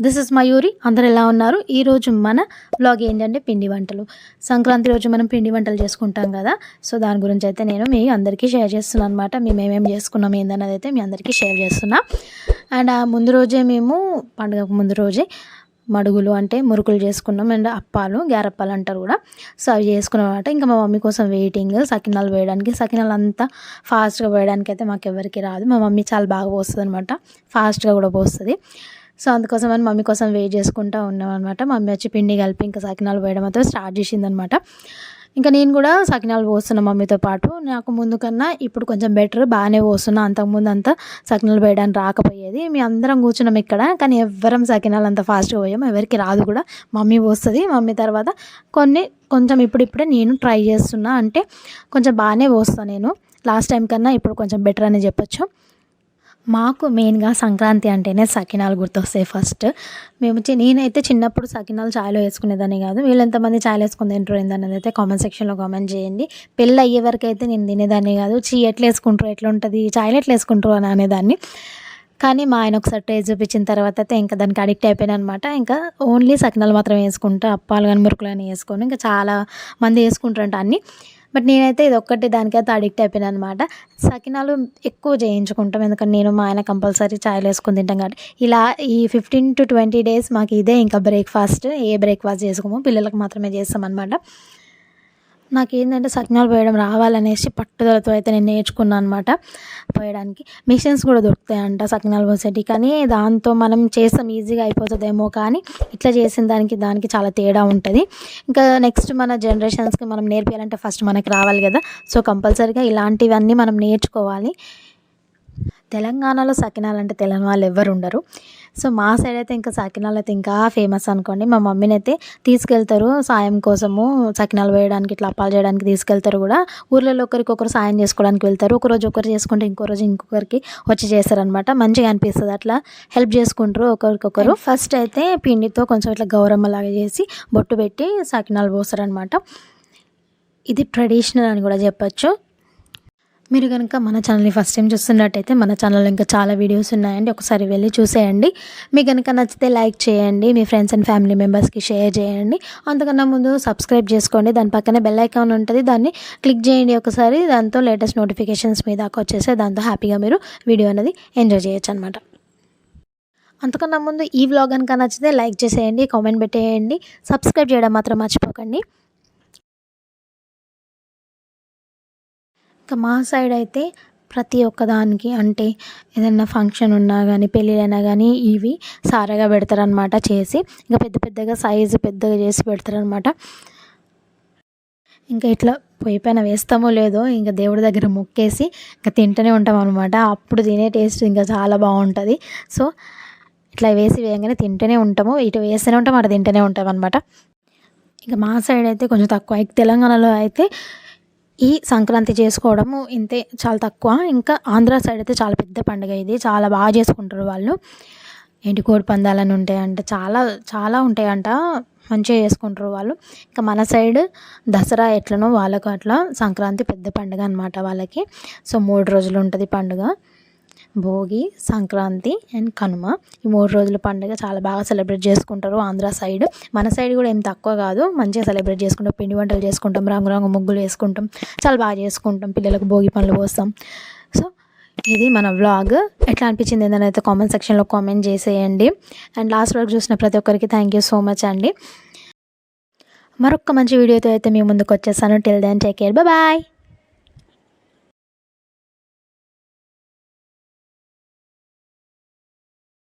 This is Mayuri అందరు ఎలా ఉన్నారు? ఈరోజు మన బ్లాగ్ ఏంటంటే పిండి వంటలు. సంక్రాంతి రోజు మనం పిండి వంటలు చేసుకుంటాం కదా? సో దాని గురించి అయితే నేను మీ అందరికీ షేర్ చేస్తున్నాను అనమాట మేము ఏమేమి చేసుకున్నాం ఏందన్నది అయితే మీ అందరికీ షేర్ చేస్తున్నా. అండ్ ఆ ముందు రోజే మేము పండుగకు ముందు రోజే మడుగులు అంటే మురుకులు చేసుకున్నాం. అండ్ అప్పాలు గ్యారప్పాలు అంటారు కూడా. సో అవి చేసుకున్నాం అనమాట ఇంకా మా మమ్మీ కోసం వెయిటింగ్ సకినాలు వేయడానికి. సకినాలు అంతా ఫాస్ట్గా వేయడానికి అయితే మాకు ఎవరికి రాదు. మా మమ్మీ చాలా బాగా పోస్తుంది అనమాట ఫాస్ట్గా కూడా పోస్తుంది. సో అందుకోసం అని మమ్మీ కోసం వెయిట్ చేసుకుంటూ ఉన్నాం అనమాట మమ్మీ వచ్చి పిండి కలిపి ఇంకా సకినాలు వేయడం అయితే స్టార్ట్ చేసింది అనమాట ఇంకా నేను కూడా సకినాలు పోస్తున్నా మమ్మీతో పాటు. నాకు ముందు కన్నా ఇప్పుడు కొంచెం బెటర్ బాగానే పోస్తున్నా. అంతకుముందు అంతా సకినాలు వేయడానికి రాకపోయేది. మీ అందరం కూర్చున్నాం ఇక్కడ కానీ ఎవ్వరం సకినాలు అంత ఫాస్ట్గా పోయాం. ఎవరికి రాదు కూడా. మమ్మీ పోస్తుంది. మమ్మీ తర్వాత కొన్ని కొంచెం ఇప్పుడిప్పుడే నేను ట్రై చేస్తున్నా. అంటే కొంచెం బాగానే పోస్తాను నేను. లాస్ట్ టైం కన్నా ఇప్పుడు కొంచెం బెటర్ అని చెప్పొచ్చు. మాకు మెయిన్గా సంక్రాంతి అంటేనే సకినాలు గుర్తొస్తాయి ఫస్ట్. మేము నేనైతే చిన్నప్పుడు సకినాలు చాయలో వేసుకునేదాన్ని కాదు. వీళ్ళు ఎంతమంది చాయలు వేసుకుని తింటారు ఏందని అయితే కామెంట్ సెక్షన్లో కామెంట్ చేయండి. పెళ్ళి అయ్యే వరకు అయితే నేను తినేదాన్ని కాదు. చీ ఎట్లా వేసుకుంటారు ఎట్లా ఉంటుంది చాయలు ఎట్లా వేసుకుంటారు అని అనేదాన్ని. కానీ మా ఆయన ఒకసారి టేస్ట్ చూపించిన తర్వాత అయితే ఇంకా దానికి అడిక్ట్ అయిపోయాను అనమాట ఇంకా ఓన్లీ సకినాలు మాత్రం వేసుకుంటా. అప్పాలు కానీ మురుకులు కానీ వేసుకొని ఇంకా చాలా మంది వేసుకుంటారంట అన్నీ. బట్ నేనైతే ఇది ఒక్కటి దానికైతే అడిక్ట్ అయిపోయాను అనమాట సకినాలు ఎక్కువ చేయించుకుంటాం. ఎందుకంటే నేను మా ఆయన కంపల్సరీ చాయలు వేసుకుని తింటాం కాబట్టి. ఇలా ఈ ఫిఫ్టీన్ టు ట్వంటీ డేస్ మాకు ఇదే ఇంకా బ్రేక్ఫాస్ట్ ఏ బ్రేక్ఫాస్ట్ చేసుకోము. పిల్లలకు మాత్రమే చేస్తాం అనమాట నాకు ఏంటంటే సకినాలు పోయడం రావాలనేసి పట్టుదలతో అయితే నేను నేర్చుకున్నాను అనమాట పోయడానికి. మిషన్స్ కూడా దొరుకుతాయంట సకినాలు పోసేటి కానీ దాంతో మనం చేస్తాం ఈజీగా అయిపోతుందేమో కానీ ఇట్లా చేసిన దానికి దానికి చాలా తేడా ఉంటుంది. ఇంకా నెక్స్ట్ మన జనరేషన్స్కి మనం నేర్పించాలంటే ఫస్ట్ మనకి రావాలి కదా. సో కంపల్సరీగా ఇలాంటివన్నీ మనం నేర్చుకోవాలి. తెలంగాణలో సకినాలు అంటే తెలంగాణ వాళ్ళు ఎవ్వరు ఉండరు. సో మా సైడ్ అయితే ఇంకా సకినాలు అయితే ఇంకా ఫేమస్ అనుకోండి. మా మమ్మీని అయితే తీసుకెళ్తారు. సాయం కోసము సకినాలు వేయడానికి ఇట్లా అప్పాలు చేయడానికి తీసుకెళ్తారు కూడా. ఊర్లలో ఒకరికొకరు సాయం చేసుకోవడానికి వెళ్తారు. ఒక రోజు ఒకరు చేసుకుంటే ఇంకో రోజు ఇంకొకరికి వచ్చి చేస్తారనమాట మంచిగా అనిపిస్తుంది. అట్లా హెల్ప్ చేసుకుంటారు ఒకరికొకరు. ఫస్ట్ అయితే పిండితో కొంచెం ఇట్లా గౌరమ్మ లాగా చేసి బొట్టు పెట్టి సకినాలు పోస్తారనమాట ఇది ట్రెడిషనల్ అని కూడా చెప్పొచ్చు. మీరు కనుక మన ఛానల్ని ఫస్ట్ టైం చూస్తున్నట్టయితే మన ఛానల్లో ఇంకా చాలా వీడియోస్ ఉన్నాయండి. ఒకసారి వెళ్ళి చూసేయండి. మీకు కనుక నచ్చితే లైక్ చేయండి. మీ ఫ్రెండ్స్ అండ్ ఫ్యామిలీ మెంబర్స్కి షేర్ చేయండి. అంతకన్నా ముందు సబ్స్క్రైబ్ చేసుకోండి. దాని పక్కనే బెల్ ఐకాన్ ఉంటుంది. దాన్ని క్లిక్ చేయండి ఒకసారి. దాంతో లేటెస్ట్ నోటిఫికేషన్స్ మీ దాకా వచ్చేస్తే దాంతో హ్యాపీగా మీరు వీడియో అనేది ఎంజాయ్ చేయొచ్చు అనమాట అంతకన్నా ముందు ఈ వ్లాగ్ కనుక నచ్చితే లైక్ చేసేయండి. కామెంట్ పెట్టేయండి. సబ్స్క్రైబ్ చేయడం మాత్రం మర్చిపోకండి. ఇంకా మా సైడ్ అయితే ప్రతి ఒక్కదానికి అంటే ఏదైనా ఫంక్షన్ ఉన్నా కానీ పెళ్ళిళ్ళైనా కానీ ఇవి సారగా పెడతారనమాట చేసి. ఇంకా పెద్ద పెద్దగా సైజు పెద్దగా చేసి పెడతారనమాట ఇంకా ఇట్లా పొయ్యి పైన వేస్తామో లేదో ఇంకా దేవుడి దగ్గర మొక్కేసి ఇంకా తింటూనే ఉంటాం అనమాట అప్పుడు తినే టేస్ట్ ఇంకా చాలా బాగుంటుంది. సో ఇట్లా వేసి వేయగానే తింటూనే ఉంటాము. ఇటు వేస్తూనే ఉంటాం అటు తింటూనే ఉంటాం అనమాట ఇంకా మా సైడ్ అయితే కొంచెం తక్కువ. ఇక తెలంగాణలో అయితే ఈ సంక్రాంతి చేసుకోవడము ఇంతే చాలా తక్కువ. ఇంకా ఆంధ్ర సైడ్ అయితే చాలా పెద్ద పండుగ ఇది. చాలా బాగా చేసుకుంటారు వాళ్ళు. ఏంటి కోడి పందాలని ఉంటాయంట. చాలా చాలా ఉంటాయంట. మంచిగా చేసుకుంటారు వాళ్ళు. ఇంకా మన సైడ్ దసరా ఎట్లనో వాళ్ళకు అట్లా సంక్రాంతి పెద్ద పండుగ అనమాట వాళ్ళకి. సో మూడు రోజులు ఉంటుంది పండుగ. భోగి సంక్రాంతి అండ్ కనుమ. ఈ మూడు రోజుల పండుగ చాలా బాగా సెలబ్రేట్ చేసుకుంటారు ఆంధ్ర సైడ్. మన సైడ్ కూడా ఏం తక్కువ కాదు. మంచిగా సెలబ్రేట్ చేసుకుంటాం. పిండి వంటలు చేసుకుంటాం. రంగురంగు ముగ్గులు వేసుకుంటాం. చాలా బాగా చేసుకుంటాం. పిల్లలకు భోగి పనులు పోస్తాం. సో ఇది మన వ్లాగ్ ఎట్లా అనిపించింది ఏంటని అయితే కామెంట్ సెక్షన్లో కామెంట్ చేసేయండి. అండ్ లాస్ట్ వరకు చూసిన ప్రతి ఒక్కరికి థ్యాంక్ యూ సో మచ్ అండి. మరొక మంచి వీడియోతో అయితే మీ ముందుకు వచ్చేసాను till then take care bye